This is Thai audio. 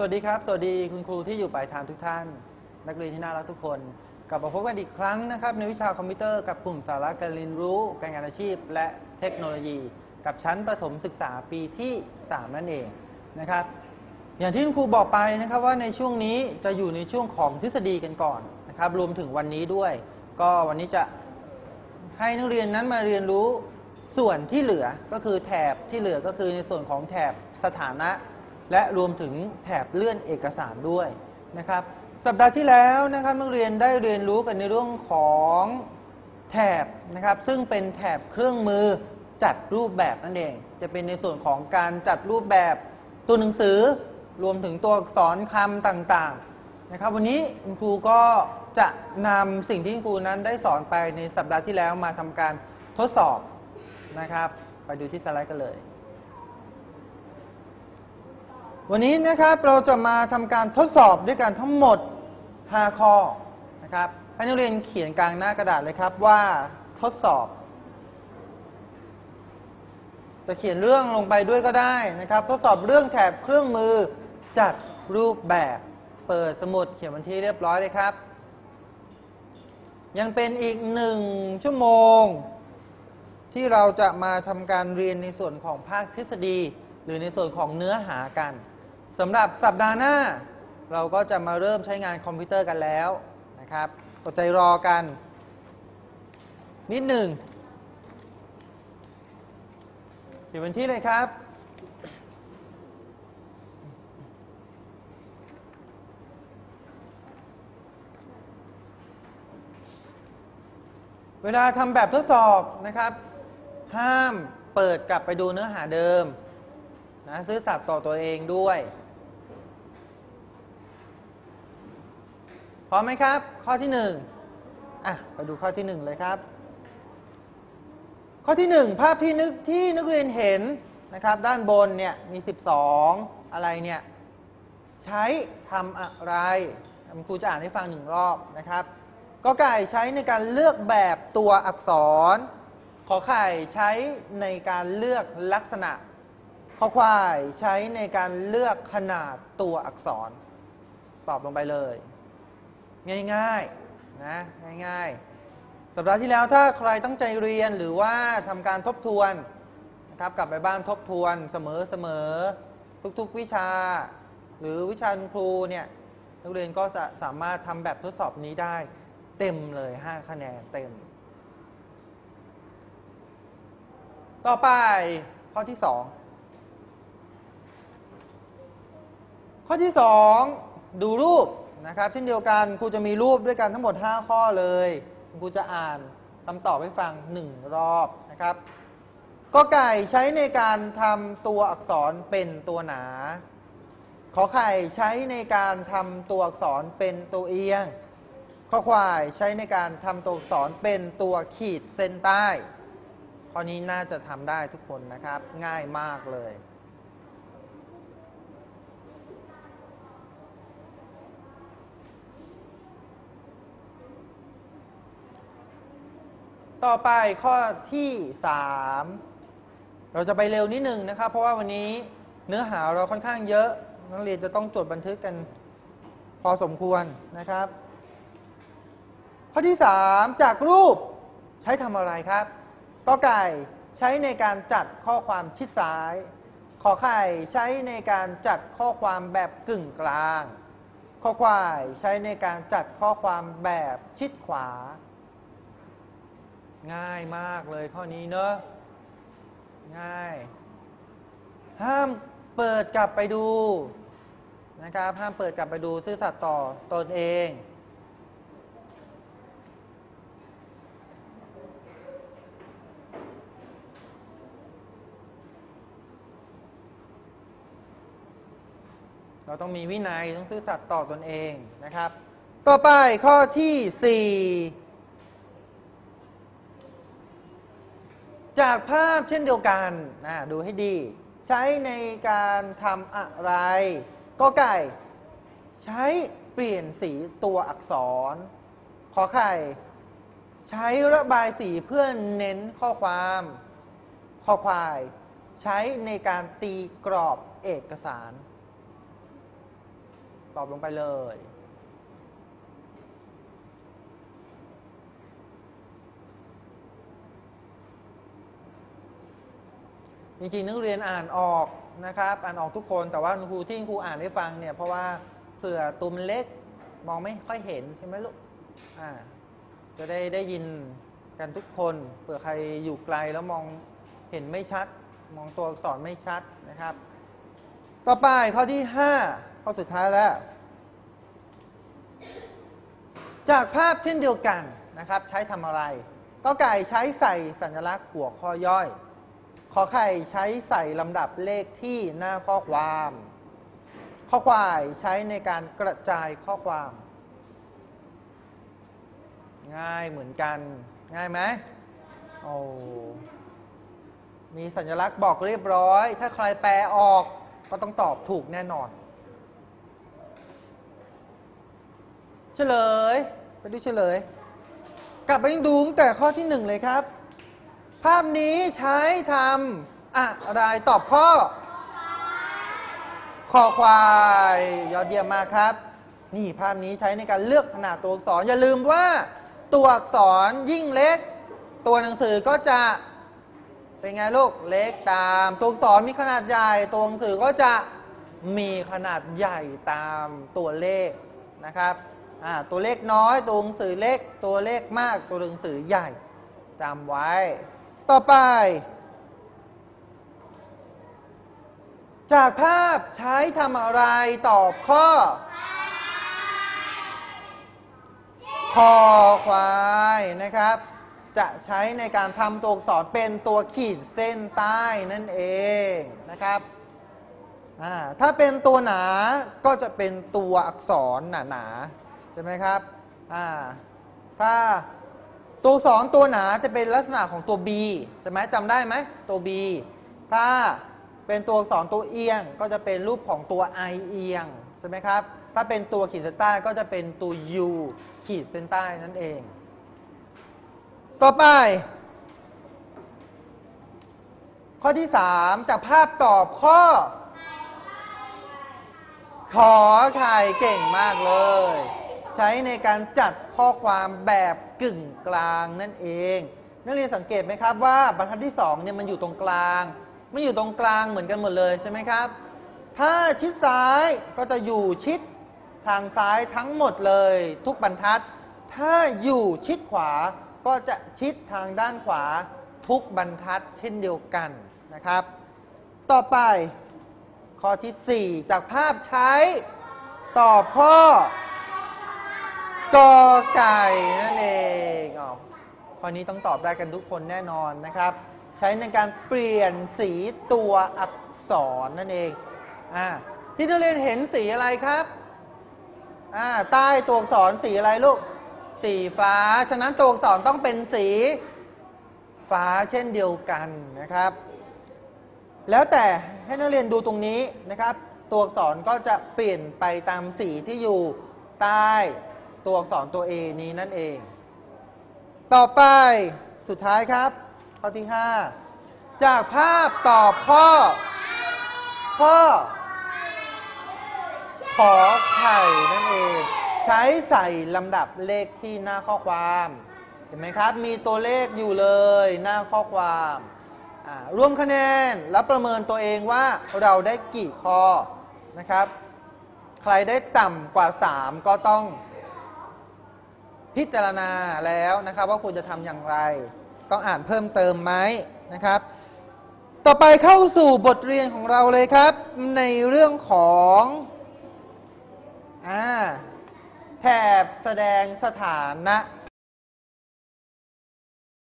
สวัสดีครับ สวัสดีคุณครูที่อยู่ปลายทางทุกท่าน นักเรียนที่น่ารักทุกคน กลับมาพบกันอีกครั้งนะครับ ในวิชาคอมพิวเตอร์กับกลุ่มสาระการเรียนรู้การงานอาชีพ และเทคโนโลยี กับชั้นประถมศึกษาปีที่ 3 นั่นเองนะครับ อย่างที่คุณครูบอกไปนะครับว่าในช่วงนี้จะอยู่ในช่วงของทฤษฎีกันก่อนนะครับรวมถึงวันนี้ด้วย ก็วันนี้จะให้นักเรียนนั้นมาเรียนรู้ส่วนที่เหลือก็คือแถบที่เหลือก็คือในส่วนของแถบสถานะ และรวมถึงแถบเลื่อนเอกสารด้วยนะครับ สัปดาห์ที่แล้วนะครับนักเรียนได้เรียนรู้กันในเรื่องของแถบนะครับ ซึ่งเป็นแถบเครื่องมือจัดรูปแบบนั่นเอง จะเป็นในส่วนของการจัดรูปแบบตัวหนังสือ รวมถึงตัวอักษรคำต่างๆนะครับ วันนี้คุณครูก็จะนำสิ่งที่คุณครูนั้นได้สอนไปในสัปดาห์ที่แล้วมาทำการทดสอบนะครับ ไปดูที่สไลด์กันเลย วันนี้นะครับเราจะมาทำการทดสอบด้วยกันทั้งหมด 5 ข้อนะครับให้นักเรียนเขียนกลางหน้ากระดาษเลยครับว่าทดสอบ จะเขียนเรื่องลงไปด้วยก็ได้นะครับ ทดสอบเรื่องแถบเครื่องมือจัดรูปแบบเปิดสมุดเขียนวันที่เรียบร้อยเลยครับ ยังเป็นอีกหนึ่งชั่วโมง ที่เราจะมาทำการเรียนในส่วนของภาคทฤษฎี หรือในส่วนของเนื้อหากัน สำหรับสัปดาห์หน้า เราก็จะมาเริ่มใช้งานคอมพิวเตอร์กันแล้วนะครับอดใจรอกัน นิดหนึ่งเดี๋ยววันที่เลยครับเวลาทำแบบทดสอบนะครับ ห้ามเปิดกลับไปดูเนื้อหาเดิมนะซื้อสัตว์ต่อตัวเองด้วย พร้อมไหมครับ ข้อที่1อะไปดูข้อที่ 1 เลยครับ ข้อที่ 1 ภาพที่นึกที่นักเรียนเห็นนะครับ ด้านบนเนี่ยมี 12 อะไรเนี่ยใช้ทำอะไรคุณครูจะอ่านให้ฟังหนึ่งรอบนะครับก็ไก่ใช้ในการเลือกแบบตัวอักษร ขอไข่ใช้ในการเลือกลักษณะขอควายใช้ในการเลือกขนาดตัวอักษร ตอบลงไปเลย ง่ายๆนะง่ายๆ สัปดาห์ที่แล้วถ้าใครตั้งใจเรียนหรือว่าทำการทบทวนนะครับกลับไปบ้านทบทวนเสมอๆทุกๆวิชา หรือวิชาครูเนี่ยนักเรียนก็สามารถทำแบบทดสอบนี้ได้เต็มเลย 5 คะแนนเต็ม ต่อไปข้อที่ 2 ข้อที่ 2 ดูรูป นะครับเช่นเดียวกันครูจะมีรูปด้วยกันทั้งหมด 5 ข้อเลยครูจะอ่านคำตอบให้ฟัง 1 รอบนะครับก็ไก่ใช้ในการทำตัวอักษรเป็นตัวหนา ขอไข่ใช้ในการทำตัวอักษรเป็นตัวเอียง ข้อควายใช้ในการทำตัวอักษรเป็นตัวขีดเส้นใต้ ข้อนี้น่าจะทำได้ทุกคนนะครับ ง่ายมากเลย ต่อไปข้อที่ 3 เราจะไปเร็วนิดหนึ่งนะครับ เพราะว่าวันนี้เนื้อหาเราค่อนข้างเยอะ นักเรียนจะต้องจดบันทึกกันพอสมควรนะครับ ข้อที่ 3 จากรูปใช้ทำอะไรครับก็ไก่ใช้ในการจัดข้อความชิดซ้าย ขอไข่ใช้ในการจัดข้อความแบบกึ่งกลาง ข้อควายใช้ในการจัดข้อความแบบชิดขวา ง่ายมากเลยข้อนี้เนอะง่าย ห้ามเปิดกลับไปดูนะครับห้ามเปิดกลับไปดูซื่อสัตย์ต่อตนเองเราต้องมีวินัยต้องซื่อสัตย์ต่อตนเองนะครับ ต่อไปข้อที่ 4 จากภาพเช่นเดียวกันนะดูให้ดี ใช้ในการทำอะไรก็ไก่ ใช้เปลี่ยนสีตัวอักษร ขอไข่ ใช้ระบายสีเพื่อเน้นข้อความข้อควาย ใช้ในการตีกรอบเอกสาร ตอบลงไปเลย จริงๆนักเรียนอ่านออกนะครับอ่านออกทุกคนแต่ว่าครูที่คุณครูอ่านให้ฟังเนี่ยเพราะว่าเผื่อตัวมันเล็กมองไม่ค่อยเห็นใช่ไหมลูกอ่าจะได้ได้ยินกันทุกคนเผื่อใครอยู่ไกลแล้วมองเห็นไม่ชัด มองตัวอักษรไม่ชัดนะครับ ต่อไปข้อที่ 5 ข้อสุดท้ายแล้ว จากภาพเช่นเดียวกันนะครับ ใช้ทำอะไรก็ไก่ใช้ใส่สัญลักษณ์หัวข้อย่อย อไข่ใช้ใส่ลำดับเลขที่หน้าข้อความ ข้อควายใช้ในการกระจายข้อความ ง่ายเหมือนกัน ง่ายไหมโอ้มีสัญลักษณ์บอกเรียบร้อย ถ้าใครแปลออกก็ต้องตอบถูกแน่นอน เฉลย ไปดูเฉลย กลับไปดูตั้งแต่ข้อที่หนึ่งเลยครับ ภาพนี้ใช้ทำอะไรตอบข้อคอควายยอดเยี่ยมมากครับ นี่ภาพนี้ใช้ในการเลือกขนาดตัวอักษรอย่าลืมว่า ตัวอักษรยิ่งเล็ก ตัวหนังสือก็จะเป็นไงลูกเล็กตาม ตัวอักษรมีขนาดใหญ่ ตัวหนังสือก็จะมีขนาดใหญ่ตามตัวเลขนะครับตัวเลขน้อยตัวหนังสือเล็ก ตัวเลขมากตัวหนังสือใหญ่จำไว้ ต่อไป จากภาพใช้ทำอะไรตอบข้อคอควายนะครับ จะใช้ในการทำตัวอักษรเป็นตัวขีดเส้นใต้นั่นเองนะครับถ้าเป็นตัวหนาก็จะเป็นตัวอักษรหนาๆใช่ไหมครับถ้า ตัวสอักษรตัวหนาจะเป็นลักษณะของตัว B ใช่ไหมจำได้ไหมตัว B ถ้าเป็นตัวสอักษรตัวเอียงก็จะเป็นรูปของตัว I เอียงใช่ไหมครับ ถ้าเป็นตัวขีดเส้นใต้ก็จะเป็นตัว U ขีดเส้นใต้นั่นเอง ต่อไป ข้อที่ 3 จากภาพตอบข้อ ขอไข่เก่งมากเลย ใช้ในการจัดข้อความแบบกึ่งกลางนั่นเอง นักเรียนสังเกตไหมครับว่าบรรทัดที่2เนี่ยมันอยู่ตรงกลางไม่อยู่ตรงกลางเหมือนกันหมดเลยใช่ไหมครับ ถ้าชิดซ้ายก็จะอยู่ชิดทางซ้ายทั้งหมดเลย ทุกบรรทัด ถ้าอยู่ชิดขวาก็จะชิดทางด้านขวาทุกบรรทัดเช่นเดียวกันนะครับ ต่อไปข้อที่ 4 จากภาพใช้ตอบข้อ กอไก่นั่นเองออข้อนี้ต้องตอบได้กันทุกคนแน่นอนนะครับ ใช้ในการเปลี่ยนสีตัวอักษรนั่นเองอ่าที่นักเรียนเห็นสีอะไรครับอ่าใต้ตัวอักษรสีอะไรลูก สีฟ้า ฉะนั้นตัวอักษรต้องเป็นสีฟ้าเช่นเดียวกันนะครับ แล้วแต่ให้นักเรียนดูตรงนี้นะครับ ตัวอักษรก็จะเปลี่ยนไปตามสีที่อยู่ใต้ ตัวอักษรตัว A นี้นั่นเอง ต่อไปสุดท้ายครับ ข้อที่ 5 จากภาพตอบข้อ ข้อ ขอไข่นั่นเอง ใช้ใส่ลำดับเลขที่หน้าข้อความ เห็นไหมครับ มีตัวเลขอยู่เลยหน้าข้อความอ่ารวมคะแนนแล้วประเมินตัวเองว่าเราได้กี่ข้อนะครับ ใครได้ต่ำกว่า 3 ก็ต้อง พิจารณาแล้วนะครับ ว่าคุณจะทำอย่างไร ต้องอ่านเพิ่มเติมไหมนะครับ ต่อไปเข้าสู่บทเรียนของเราเลยครับ ในเรื่องของอแถบแสดงสถานะ